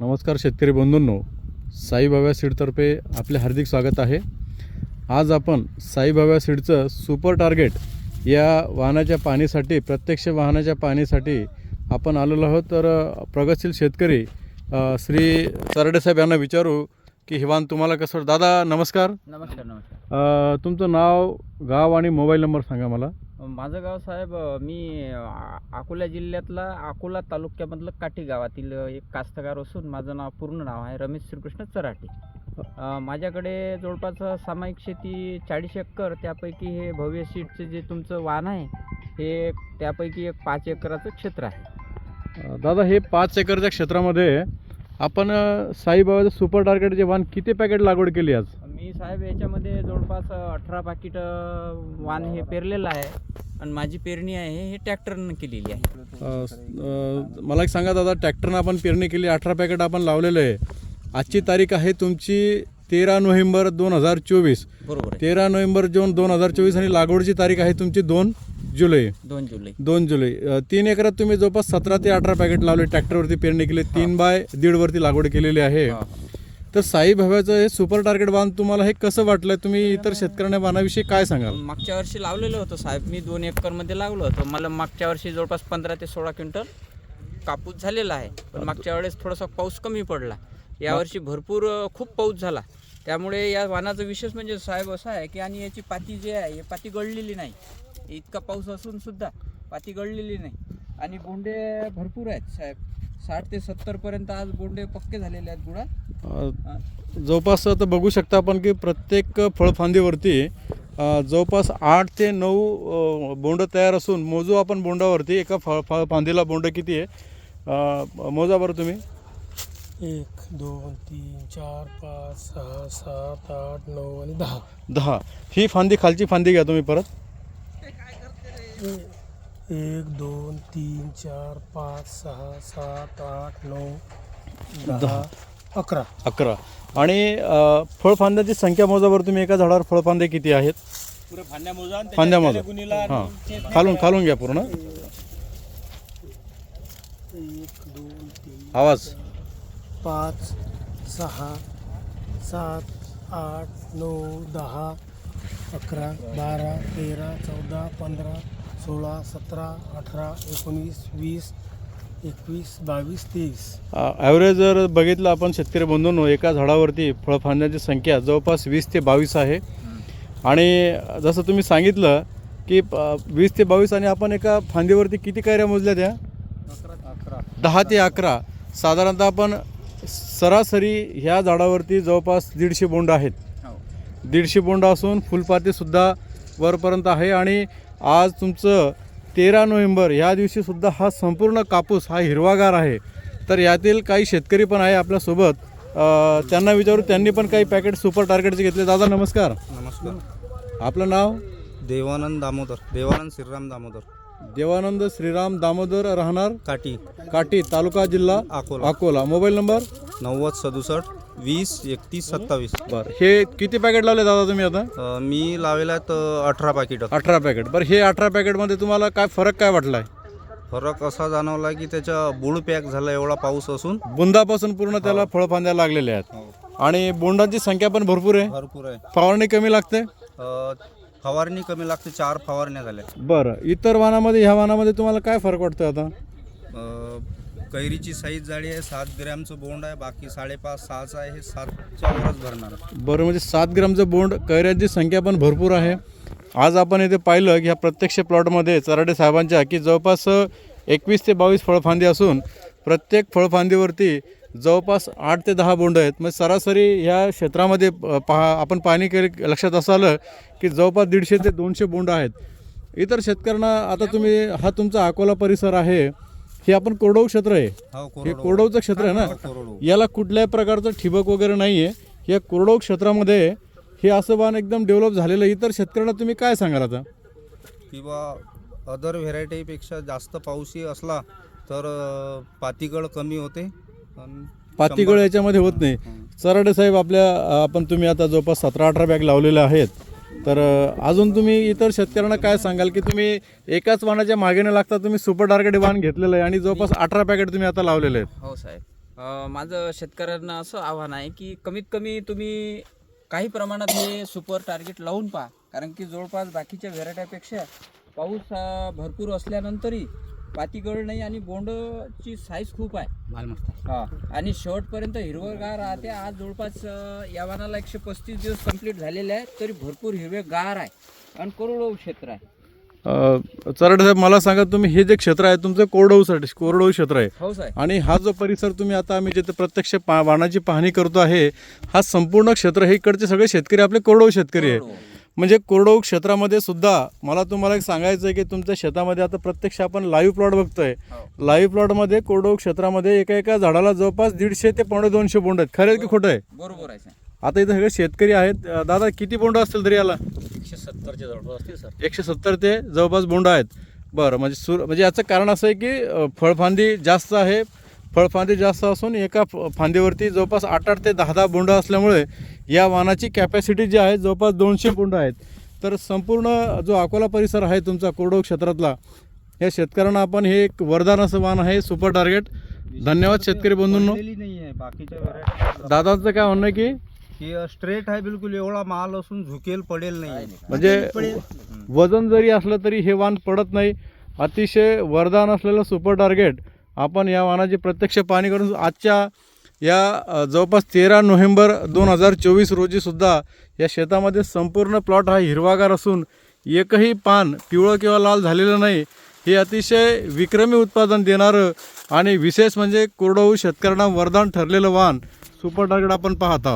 नमस्कार शेतकरी बंधूंनो. साईबाबा सीडतर्फे आपले हार्दिक स्वागत आहे. आज आपण साईबाबा सीडचं सुपर टार्गेट या वाहनाच्या पाणीसाठी प्रत्यक्ष वाहनाच्या पाणीसाठी आपण आलेलो आहोत. तर प्रगतशील शेतकरी श्री तरडे साहेब यांना विचारू की हे वाहन तुम्हाला कसं? दादा नमस्कार. नमस्कार नमस्कार. तुमचं नाव गाव आणि मोबाईल नंबर सांगा मला. माझं गाव साहेब मी आ- अकोला जिल्ह्यातला अकोला तालुक्यामधलं काठी गावातील एक कास्तकार असून माझं नाव पूर्ण नाव आहे रमेश श्रीकृष्ण चराटे. माझ्याकडे जवळपास सामायिक शेती चाळीस एकर त्यापैकी हे भव्य सीटचं जे तुमचं वाहन आहे हे त्यापैकी एक पाच एकराचं क्षेत्र आहे. दादा हे पाच एकरच्या क्षेत्रामध्ये आपण साईबाबाचं सुपर टार्गेट जे वाहन किती पॅकेट लागवड केली आज? मी साहेब याच्यामध्ये जवळपास अठरा पाकिट वाण हे पेरलेलं आहे. आणि माझी पेरणी आहे हे ट्रॅक्टरनं केलेली आहे. अ, स- अ, मला एक सांगा दादा ट्रॅक्टरनं आपण पेरणी केली अठरा पॅकेट आपण लावलेलं आहे. आजची तारीख आहे तुमची तेरा नोव्हेंबर दोन हजार चोवीस. बरोबर आहे. तेरा नोव्हेंबर जून दोन हजार चोवीस आणि लागवडची तारीख आहे तुमची दोन जुलै. दोन जुलै. दोन जुलै. अ, तीन एकरात तुम्ही जवळपास सतरा ते अठरा पॅकेट लावले ट्रॅक्टरवरती पेरणी केली तीन बाय दीडवरती लागवड केलेली आहे. हा. तर साई भव्याचं हे सुपर टार्गेट बांध तुम्हाला हे कसं वाटलं तुम्ही इतर शेतकऱ्यांना बांधाविषयी काय सांगाल? मागच्या वर्षी लावलेलं होतं साहेब. मी दोन एकरमध्ये लावलं होतं. मला मागच्या वर्षी जवळपास पंधरा ते सोळा क्विंटल कापूस झालेला आहे. पण मागच्या वेळेस थोडासा पाऊस कमी पडला. यावर्षी भरपूर खूप पाऊस झाला. त्यामुळे या वानाचं विशेष म्हणजे साहेब असं आहे की आणि याची पाती जे आहे ही पाती गळलेली नाही. इतका पाऊस असून सुद्धा पाती गळलेली नाही. आणि बोंडे भरपूर आहेत साहेब. साठ ते सत्तरपर्यंत आज बोंडे पक्के झालेले आहेत गुळात जवळपास आता बघू शकता आपण की प्रत्येक फळफांदीवरती जवळपास आठ ते नऊ बोंड तयार असून मोजू आपण बोंडावरती एका फळ फळ फांदीला बोंड किती आहे? मोजा बरं तुम्ही. एक दोन तीन चार पाच सहा सात आठ नऊ आणि दहा. दहा. ही फांदी खालची फांदी घ्या तुम्ही परत. एक दोन तीन चार पाच सहा सात आठ नऊ दहा. अकरा. अकरा. आणि अ, फळफांद्याची संख्या मोजा बरं तुम्ही एका झाडावर फळफांदे किती आहेत? फांद्या मोजा हां. खालून खालून घ्या पूर्ण. एक दोन तीन. आवाज. पाच सहा सात आठ नऊ दहा अकरा बारा तेरा चौदा पंधरा सोळा सतरा अठरा एकोणीस वीस एकवीस बावीस तेवीस. ॲव्हरेज जर बघितलं आपण शेतकरी बंधूंनो एका झाडावरती फळफांद्याची संख्या जवळपास वीस ते बावीस आहे. आणि जसं तुम्ही सांगितलं की वीस ते बावीस आणि आपण एका फांदीवरती किती कैऱ्या मोजल्या त्या? अकरा दहा ते अकरा. साधारणतः आपण सरासरी ह्या झाडावरती जवळपास दीडशे बोंड आहेत. हो. दीडशे बोंड असून फुलपातीसुद्धा वरपर्यंत आहे आणि आज तुमचं तेरा नोव्हेंबर ह्या दिवशीसुद्धा हा संपूर्ण कापूस हा हिरवागार आहे. तर यातील काही शेतकरी पण आहे आपल्यासोबत त्यांना विचारू त्यांनी पण काही पॅकेट सुपर टार्गेटचे घेतले. दादा नमस्कार. नमस्कार. आपलं नाव? देवानंद दामोदर. देवानंद श्रीराम दामोदर. देवानंद श्रीराम दामोदर राहणार काठी. काटी तालुका जिल्हा अकोला. अकोला. Mobile number? नव्वद सदुसष्ट वीस एकतीस सत्तावीस. बरं. हे किती पॅकेट लावले दादा तुम्ही आता? अ, मी लावेला तर अठरा पाकिट अठरा पॅकेट बरं हे अठरा पॅकेटमध्ये तुम्हाला काय फरक काय वाटलाय? फरक असा जाणवला की त्याचा बुड पॅक झाला एवढा पाऊस असून. बुंदापासून पूर्ण त्याला फळफांद्या लागलेल्या आहेत. आणि बोंडांची संख्या पण भरपूर आहे. भरपूर आहे. फवारणी कमी लागते? अ, फवारणी कमी लागते चार फवारण्या झाल्या. बरं इतर वाहनामध्ये ह्या वाहनामध्ये तुम्हाला काय फरक वाटतोय आता? अ, कैरीची साईज जाळी आहे सात ग्रॅमचं बोंड आहे बाकी साडेपाच सहाचं आहे हे सातच्या वरच भरणार बरं म्हणजे सात ग्रामचं बोंड कैऱ्यांची संख्या पण भरपूर आहे. आज आपण इथे पाहिलं की ह्या प्रत्यक्ष प्लॉटमध्ये चराडे साहेबांच्या की जवळपास एकवीस ते बावीस फळफांदी असून प्रत्येक फळफांदीवरती जवळपास आठ ते दहा बोंड आहेत. म्हणजे सरासरी ह्या क्षेत्रामध्ये पहा आपण पाहणी केली लक्षात असं आलं की जवळपास दीडशे ते दोनशे बोंड आहेत. इतर शेतकऱ्यांना आता तुम्ही हा तुमचा अकोला परिसर आहे. हे आपण कोरडवू क्षेत्र आहे. हो हे. कोरडवचं क्षेत्र आहे ना? कोरडवाहू. याला कुठल्याही प्रकारचं ठिबक वगैरे नाही आहे या कोरडो क्षेत्रामध्ये हे असं बाण एकदम डेव्हलप झालेलं आहे. इतर शेतकऱ्यांना तुम्ही काय सांगाल आता? किंवा अदर व्हेरायटीपेक्षा जास्त पाऊसही असला तर पातीगळ कमी होते. पातीगळ याच्यामध्ये होत नाही. चराडे साहेब आपल्या आपण तुम्ही आता जवळपास सतरा अठरा बॅग लावलेल्या आहेत. तर अजून तुम्ही इतर शेतकऱ्यांना काय सांगाल की तुम्ही एकाच वाहनाच्या मागे न लागता तुम्ही सुपर टार्गेट वाहन घेतलेलं आहे आणि जवळपास अठरा पॅकेट तुम्ही आता लावलेले आहेत. हो साहेब. माझं शेतकऱ्यांना असं आव्हान आहे की कमीत कमी तुम्ही काही प्रमाणात हे सुपर टार्गेट लावून पहा. कारण की जवळपास बाकीच्या व्हेरायट्यापेक्षा पाऊस भरपूर असल्यानंतरही पातीगळ नाही आणि बोंडची साईज खूप आहे. हा. आणि शेवटपर्यंत हिरवगार राहते. आज जवळपास अ, या वानाला एकशे पस्तीस दिवस कंप्लीट झालेले आहेत तरी भरपूर हिरवे गार आहे आणि करोडो क्षेत्र आहे. अ, चराडे साहेब मला सांगा तुम्ही हे जे क्षेत्र आहे तुमचं कोरडवूसाठी कोरडवू क्षेत्र आहे. हो साहेब. आणि हा जो परिसर तुम्ही आता आम्ही जिथे प्रत्यक्ष पा वाणाची पाहणी करतो आहे हा संपूर्ण क्षेत्र हे इकडचे सगळे शेतकरी आपले कोरडवू शेतकरी आहे म्हणजे कोरडवू क्षेत्रामध्ये सुद्धा मला तुम्हाला एक सांगायचं आहे की तुमच्या शेतामध्ये आता प्रत्यक्ष आपण लाईव्ह प्लॉट बघतोय. हो. लाईव्ह प्लॉटमध्ये कोरडवू क्षेत्रामध्ये एका एका झाडाला जवळपास दीडशे ते पावणे दोनशे बोंड आहेत. खरं की खोटं आहे? बरोबर आहे आता इथं सगळे शेतकरी आहेत. दादा किती बोंड असतील तरी याला? एकशे सत्तरच्या जवळपास असतील सर एकशे सत्तर ते जवळपास बोंड आहेत. बरं म्हणजे सुर म्हणजे याचं कारण असं आहे की फळफांदी जास्त आहे. फळफांदी जास्त असून एका फ- फांदीवरती जवळपास आठ आठ ते दहा दहा बोंड असल्यामुळे या वाहनाची कॅपॅसिटी जी आहे जवळपास दोनशे बोंड आहेत. तर संपूर्ण जो अकोला परिसर आहे तुमचा कोरडो क्षेत्रातला या शेतकऱ्यांना आपण हे एक वरदान असं वाहन आहे सुपर टार्गेट धन्यवाद शेतकरी बंधूंनो. दादाचं काय म्हणणं आहे की? की स्ट्रेट आहे बिलकुल एवढा माल असून झुकेल पडेल नाही. म्हणजे वजन जरी असलं तरी हे वाहन पडत नाही. अतिशय वरदान असलेलं सुपर टार्गेट आपण या वाहनाची प्रत्यक्ष पाहणी करून आजच्या या जवळपास तेरा नोव्हेंबर दोन हजार चोवीस रोजीसुद्धा या शेतामध्ये संपूर्ण प्लॉट हा हिरवागार असून एकही पान पिवळं किंवा लाल झालेलं नाही. हे अतिशय विक्रमी उत्पादन देणारं आणि विशेष म्हणजे कोरडवू शेतकऱ्यांना वरदान ठरलेलं वाहन सुपर टार्गेट आपण पाहत आहोत.